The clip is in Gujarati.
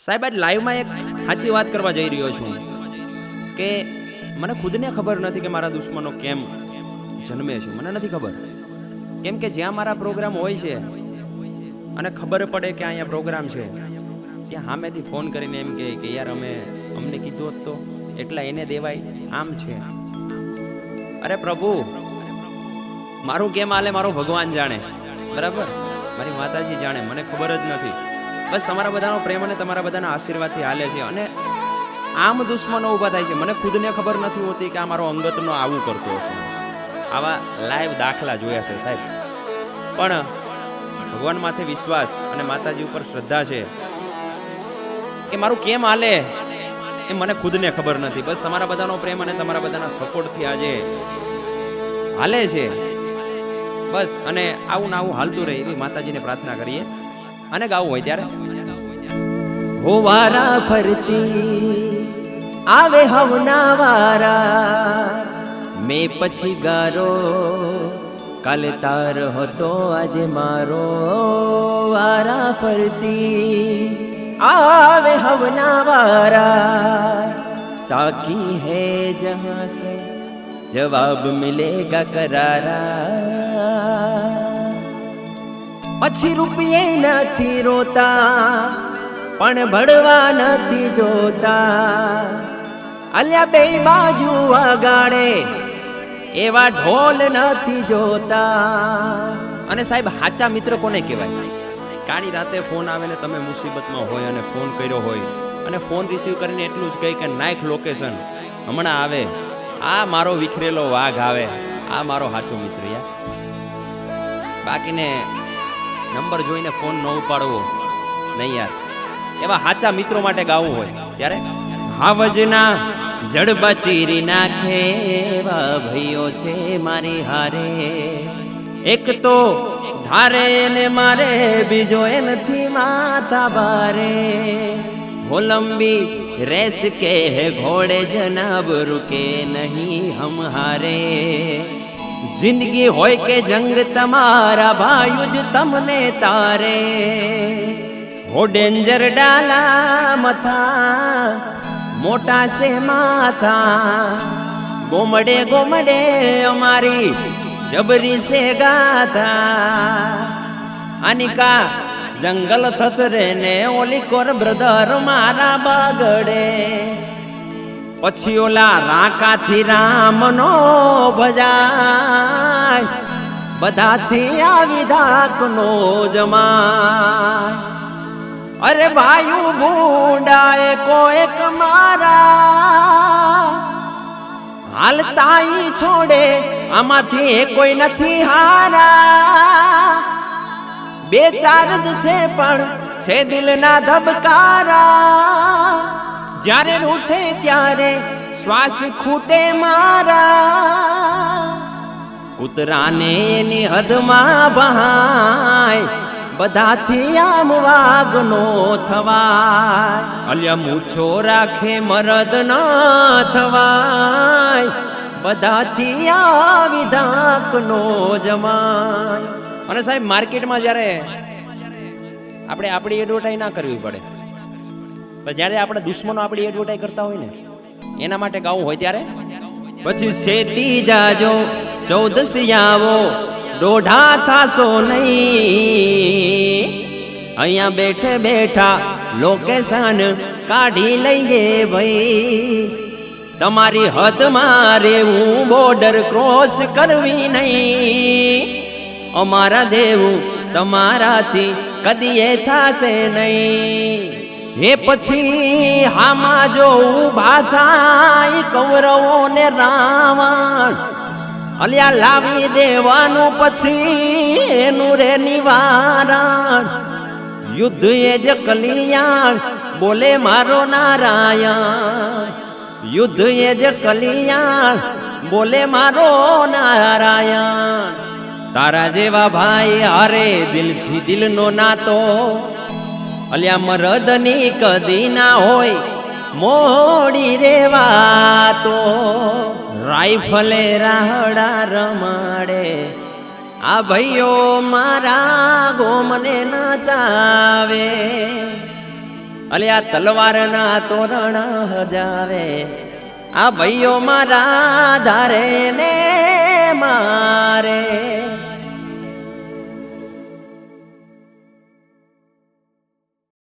સાહેબ, આજ લાઈવમાં એક સાચી વાત કરવા જઈ રહ્યો છું કે મને ખુદને ખબર નથી કે મારા દુશ્મનો કેમ જન્મે છે. મને નથી ખબર. કેમ કે જ્યાં મારા પ્રોગ્રામ હોય છે અને ખબર પડે કે અહીંયા પ્રોગ્રામ છે, ત્યાં સામેથી ફોન કરીને એમ કહે કે યાર, અમે, અમને કીધું હોત તો એટલા એને દેવાય. આમ છે. અરે પ્રભુ, મારું કેમ હાલે મારો ભગવાન જાણે. બરાબર? મારી માતાજી જાણે. મને ખબર જ નથી. બસ તમારા બધાનો પ્રેમ અને તમારા બધાના આશીર્વાદથી હાલે છે અને આમ દુશ્મનો ઊભા થાય છે. મને ખુદને ખબર નથી હોતી કે આ મારો અંગતનો આવું કરતો હશે. આવા લાઈવ દાખલા જોયા છે સાહેબ. પણ ભગવાન માથે વિશ્વાસ અને માતાજી ઉપર શ્રદ્ધા છે કે મારું કેમ હાલે એ મને ખુદને ખબર નથી. બસ તમારા બધાનો પ્રેમ અને તમારા બધાના સપોર્ટથી આજે હાલે છે. બસ અને આવું ને આવું હાલતું રહે એવી માતાજીને પ્રાર્થના કરીએ. અને ગાવું હોય ત્યારે? હો વારા ફરતી, આવે હવના વારા. મેં પછી ગારો, કાલે તાર હતો, આજે મારો વારા ફરતી, આવે હવના વારા. તાકી હે જહાં સે જવાબ મિલેગા કરારા. પછી રૂપિયે નથી રોતા, પણ ભડવા નથી જોતા. અલ્યા બે બાજુ વગાડે, એવા ઢોલ નથી જોતા. અને સાહેબ, હાચા મિત્ર કોને કહેવાય? કાળી રાતે ફોન આવે ને તમે મુસીબતમાં હોય અને ફોન કર્યો હોય, અને ફોન રિસીવ કરીને એટલું જ કહી કે નાખ લોકેશન હમણાં આવે. આ મારો વિખરેલો વાઘ આવે. આ મારો સાચો મિત્ર યાર. બાકીને નંબર જોઈને ફોન ન ઉપાડવો. નહીં યાર. એવા સાચા મિત્રો માટે ગાવું હોય. ત્યારે હાવજના જડબા ચીરી નાખે એવા ભાઈઓ છે મારી હારે. એક તો ધારે ને મારે, બીજો એ નથી માતા બારે હોલંબી રેસ કે ઘોડે જનાબ, રૂકે નહીં હમ હારે જિંદગી હોય કે જંગ, તમારા ભાઈ જ તમને તારે. હો ડેન્જર ડાલા મથા, મોટા સે માથા. ગોમડે ગોમડે અમારી જબરી સે ગાથા. અનિકા જંગલ થતરે ને ઓલી કોર બ્રધર મારા બગડે. પછી ઓલા રાકાથી રામનો ભજાય. બધાથી આવી ધાકનો જમાય. અરે ભાઈ ભૂંડાએ કોઈક મારા. હાલતા છોડે, આમાંથી એ કોઈ નથી હારા. બે ચાર જ છે પણ, છે દિલના ધબકારા. જ્યારે રૂઠે ત્યારે શ્વાસ ખૂટે મારા. કૂતરાને એની હદમાં બહાય, બધાથી આમ વાગનો થવાય. અલ્યા મૂછો રાખે, મરદ ન થવાય. બધાથી આવી ધાકનો જમાય. અને સાહેબ, માર્કેટમાં જ્યારે આપણે આપણી એડવર્ટાઈઝ ના કરવી પડે પણ જ્યારે આપણે દુશ્મનો આપણી એડવર્ટાઈઝ કરતા હોય ને, એના માટે ગાવું હોય ત્યારે? પછી શેતી જાજો ચૌદસિયાવો દોઢા થાશો નહીં. અહીંયા બેઠે બેઠા લોકેશન કાઢી લઈએ ભાઈ. તમારી હદમાં રહેવું બોર્ડર ક્રોસ કરવી નહીં. અમારા જેવું તમારાથી કદી એ થાશે નહીં. એ પછી હામાં જો ઊભા થાય કૌરવો ને રાવણ, અલ્યા લાવી દેવાનું પછી એનું રે નિવારણ. યુદ્ધ એ જ કલિયાણ, બોલે મારો નારાયણ. યુદ્ધ એ જ કલિયાણ, બોલે મારો નારાયણ. તારા જેવા ભાઈ અરે દિલથી દિલનો નાતો અલ્યા મરદની કદી ના હોય, મોડી રેવા તો રાઈફલે રાહડા રમાડે, આ ભાઈઓ મારા ગોમને નચાવે. અલ્યા તલવારના તોરણ હજાવે, આ ભાઈઓ મારા ધારે ને